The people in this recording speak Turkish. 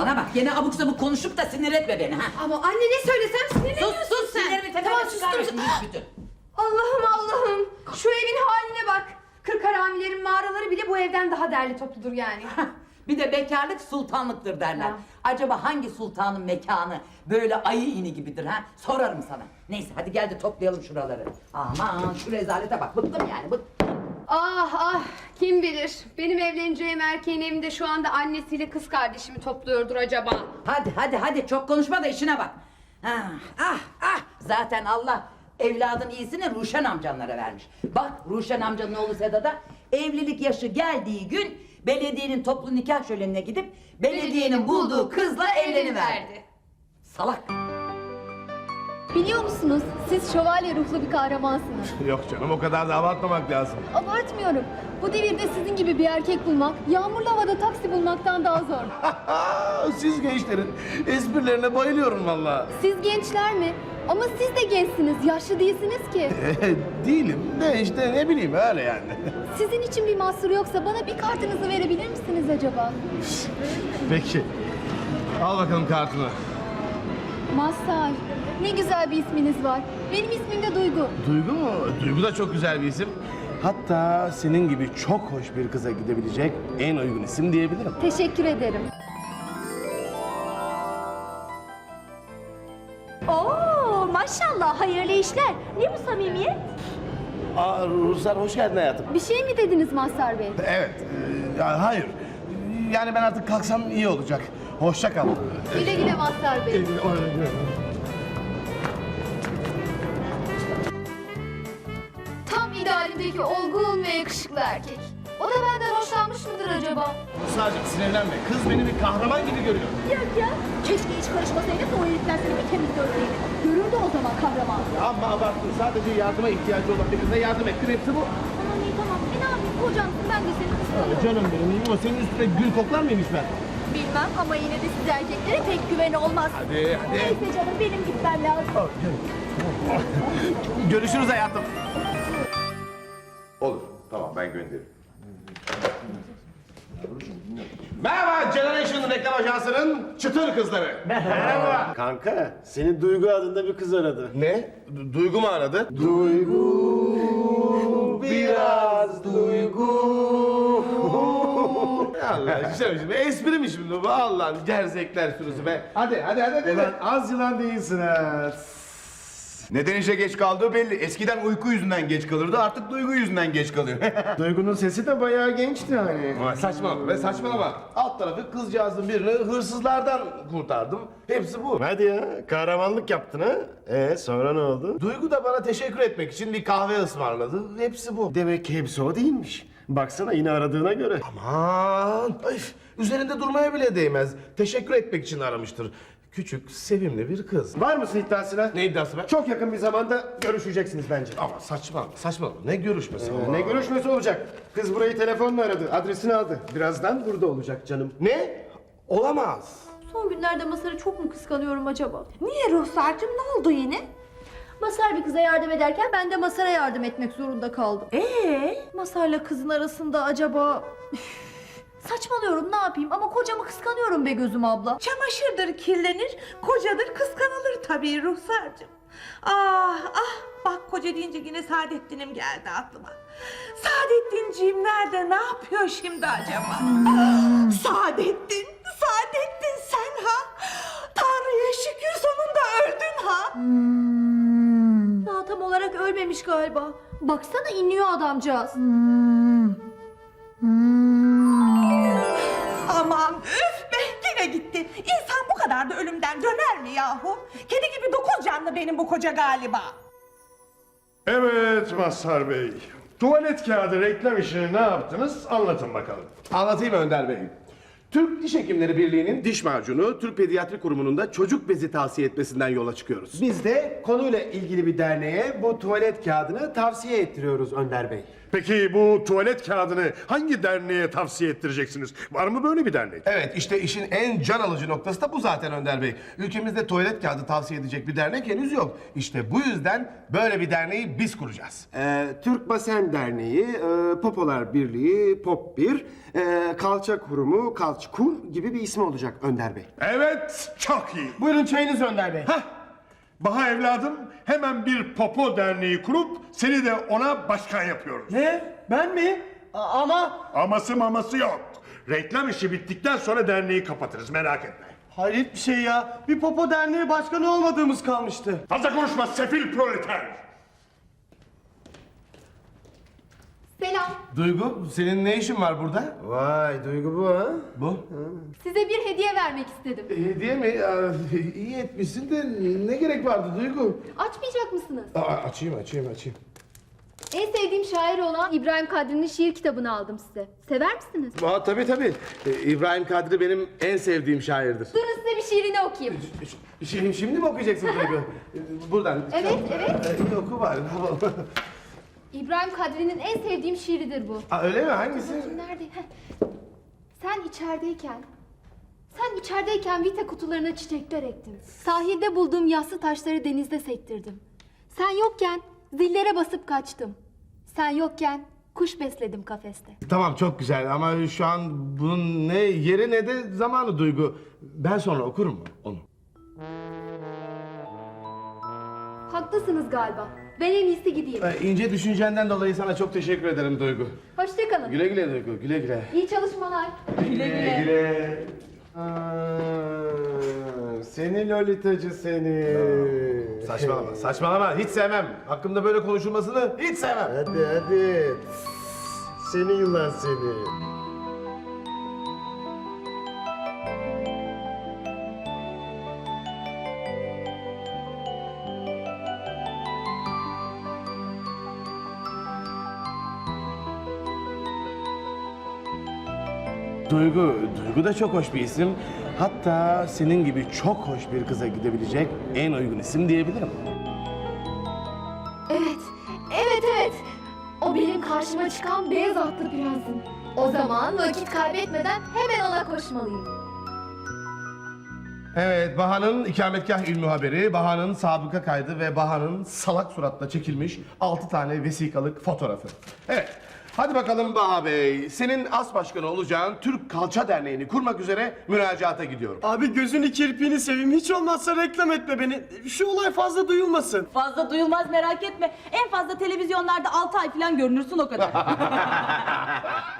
Bana bak yine abuk sabuk konuşup da sinir etme beni ha. Ama anne ne söylesem sinirleniyorsun Sus sus sen. sinirimi tepeme Tamam sustum. Allah'ım Allah'ım. Şu evin haline bak. Kırk haramilerin mağaraları bile bu evden daha değerli topludur yani. Bir de bekarlık sultanlıktır derler. Ya. Acaba hangi sultanın mekanı böyle ayı ini gibidir ha? Sorarım sana. Neyse hadi gel de toplayalım şuraları. Aman şu rezalete bak bıktım yani bıktım. Ah ah kim bilir. Benim evleneceğim erkeğin evinde şu anda annesiyle kız kardeşimi topluyordur acaba. Hadi hadi hadi çok konuşma da işine bak. Ah ah ah zaten Allah evladın iyisini Ruşen amcanlara vermiş. Bak Ruşen amcanın oğlu Sedat'a evlilik yaşı geldiği gün belediyenin toplu nikah şölenine gidip belediyenin bulduğu kızla evleniverdi. Salak. Biliyor musunuz siz şövalye ruhlu bir kahramansınız. Yok canım o kadar da abartmamak lazım. Abartmıyorum. Bu devirde sizin gibi bir erkek bulmak, yağmurlu havada taksi bulmaktan daha zor. Siz gençlerin esprilerine bayılıyorum vallahi. Siz gençler mi? Ama siz de gençsiniz, yaşlı değilsiniz ki. Değilim de işte ne bileyim öyle yani. Sizin için bir mahsur yoksa bana bir kartınızı verebilir misiniz acaba? Peki. Al bakalım kartını. Mazhar, ne güzel bir isminiz var. Benim ismim de Duygu. Duygu mu? Duygu da çok güzel bir isim. Hatta senin gibi çok hoş bir kıza gidebilecek en uygun isim diyebilirim. Teşekkür ederim. Oo maşallah hayırlı işler. Ne bu samimiyet? Aa Ruslar hoş geldin hayatım. Bir şey mi dediniz Mazhar Bey? Evet. e, ya hayır. Yani ben artık kalksam iyi olacak. Hoşça kal. Güle güle Mazhar Bey. Tam idealimdeki olgun ve yakışıklı erkek. O da benden hoşlanmış mıdır acaba? Ruslarcığım sinirlenme. Kız beni bir kahraman gibi görüyor. Yok ya. Keşke hiç karışmasaydın da o herifler seni bir temiz görseydin. Görürdü o zaman kahraman. Amma abarttın. Sadece yardıma ihtiyacı olan bir kıza yardım ettim. Hepsi bu. Aman iyi tamam. E ne yapayım kocamsın ben de seni kıskanıyorum. Canım benim. Ama senin üstüne gül koklar mıymış ben? Bilmem ama yine de siz erkeklere pek güven olmaz. Hadi hadi. Neyse canım benim gitmem lazım. Görüşürüz hayatım. Olur. Tamam ben gönderirim. Merhaba Generation Reklam Ajansı'nın çıtır kızları. Merhaba. Kanka, seni Duygu adında bir kız aradı. Ne? Du- Duygu mu aradı? Duygu, biraz duygu. Allah işte şimdi espri mi şimdi bu Allah'ın gerzekler sürüsü be. Hadi hadi hadi hadi. Ulan az yılan değilsin ha. Neden işe geç kaldığı belli. Eskiden uyku yüzünden geç kalırdı artık duygu yüzünden geç kalıyor. Duygu'nun sesi de bayağı gençti hani. Ama saçmalama be saçmalama. Alt tarafı kızcağızın birini hırsızlardan kurtardım. Hepsi bu. Hadi ya, kahramanlık yaptın ha. Ee, sonra ne oldu? Duygu da bana teşekkür etmek için bir kahve ısmarladı. Hepsi bu. Demek ki hepsi o değilmiş. Baksana yine aradığına göre. Aman, öf, üzerinde durmaya bile değmez. Teşekkür etmek için aramıştır. Küçük, sevimli bir kız. Var mısın iddiasına? Ne iddiası be? Çok yakın bir zamanda görüşeceksiniz bence. Ama saçma, saçma. Ne görüşmesi? Ee, ne görüşmesi olacak? Kız burayı telefonla aradı, adresini aldı. Birazdan burada olacak canım. Ne? Olamaz. Son günlerde Masar'ı çok mu kıskanıyorum acaba? Niye Ruhsar'cığım ne oldu yine? Masar bir kıza yardım ederken ben de Masar'a yardım etmek zorunda kaldım. Ee, Masar'la kızın arasında acaba... Üf, Saçmalıyorum ne yapayım ama kocamı kıskanıyorum be gözüm abla. çamaşırdır kirlenir, kocadır kıskanılır tabii Ruhsar'cığım. Ah ah bak koca deyince yine Saadettin'im geldi aklıma. Saadettinciğim nerede ne yapıyor şimdi acaba? Saadettin, Saadettin ölmemiş galiba. Baksana iniyor adamcağız. Aman üf be yine gitti. İnsan bu kadar da ölümden döner mi yahu? Kedi gibi dokuz canlı benim bu koca galiba. Evet Mazhar Bey. Tuvalet kağıdı reklam işini ne yaptınız? Anlatın bakalım. Anlatayım Önder Bey. Türk Diş Hekimleri Birliği'nin diş macunu Türk Pediatri Kurumu'nun da çocuk bezi tavsiye etmesinden yola çıkıyoruz. Biz de konuyla ilgili bir derneğe bu tuvalet kağıdını tavsiye ettiriyoruz Önder Bey. Peki bu tuvalet kağıdını hangi derneğe tavsiye ettireceksiniz? Var mı böyle bir dernek? Evet işte işin en can alıcı noktası da bu zaten Önder Bey. Ülkemizde tuvalet kağıdı tavsiye edecek bir dernek henüz yok. İşte bu yüzden böyle bir derneği biz kuracağız. Ee, Türk Basen Derneği, e, Popolar Birliği, Pop 1, e, Kalça Kurumu, Kalçkur gibi bir ismi olacak Önder Bey. Evet, çok iyi. Buyurun çayınız Önder Bey. Hah, Baha evladım hemen bir popo derneği kurup seni de ona başkan yapıyoruz. Ne? Ben mi? A- ama... Aması maması yok. Reklam işi bittikten sonra derneği kapatırız merak etme. Hayret bir şey ya. Bir Popo Derneği başkanı olmadığımız kalmıştı. Fazla konuşma sefil proleter. Selam. Duygu senin ne işin var burada? Vay Duygu bu ha? Bu? Size bir hediye vermek istedim. Hediye mi? Aa, iyi etmişsin de ne gerek vardı Duygu? Açmayacak mısınız? Aa, açayım açayım açayım. En sevdiğim şair olan İbrahim Kadri'nin şiir kitabını aldım size. Sever misiniz? Aa, tabii tabii. Ee, İbrahim Kadri benim en sevdiğim şairdir. Durun size bir şiirini okuyayım. Şimdi, şimdi mi okuyacaksın Duygu? Ee, Buradan. Evet, evet. Ee, iyi oku bari. İbrahim Kadri'nin en sevdiğim şiiridir bu. Aa, öyle mi? Hangisi? Nerede? Heh. Sen içerideyken, sen içerideyken vita kutularına çiçekler ektim. Sahilde bulduğum yassı taşları denizde sektirdim. Sen yokken zillere basıp kaçtım. Sen yokken kuş besledim kafeste. Tamam çok güzel ama şu an bunun ne yeri ne de zamanı Duygu. Ben sonra okurum onu? Haklısınız galiba. Ben en iyisi gideyim. Ee, ince düşüncenden dolayı sana çok teşekkür ederim Duygu. Hoşçakalın. Güle güle Duygu, güle güle. İyi çalışmalar. Güle güle. seni Lolitacı seni. Saçmalama, saçmalama. Hiç sevmem. Hakkımda böyle konuşulmasını hiç sevmem. Hadi hadi. Seni yılan seni. Duygu, Duygu da çok hoş bir isim. Hatta senin gibi çok hoş bir kıza gidebilecek en uygun isim diyebilirim. Evet, evet evet. O benim karşıma çıkan beyaz atlı prensim. O zaman vakit kaybetmeden hemen ona koşmalıyım. Evet, Baha'nın ikametgah ilmi haberi, Baha'nın sabıka kaydı ve Baha'nın salak suratla çekilmiş 6 tane vesikalık fotoğrafı. Evet, hadi bakalım Baha Bey. Senin as başkanı olacağın Türk Kalça Derneği'ni kurmak üzere müracaata gidiyorum. Abi gözünü kirpiğini seveyim. Hiç olmazsa reklam etme beni. Şu olay fazla duyulmasın. Fazla duyulmaz merak etme. En fazla televizyonlarda 6 ay falan görünürsün o kadar.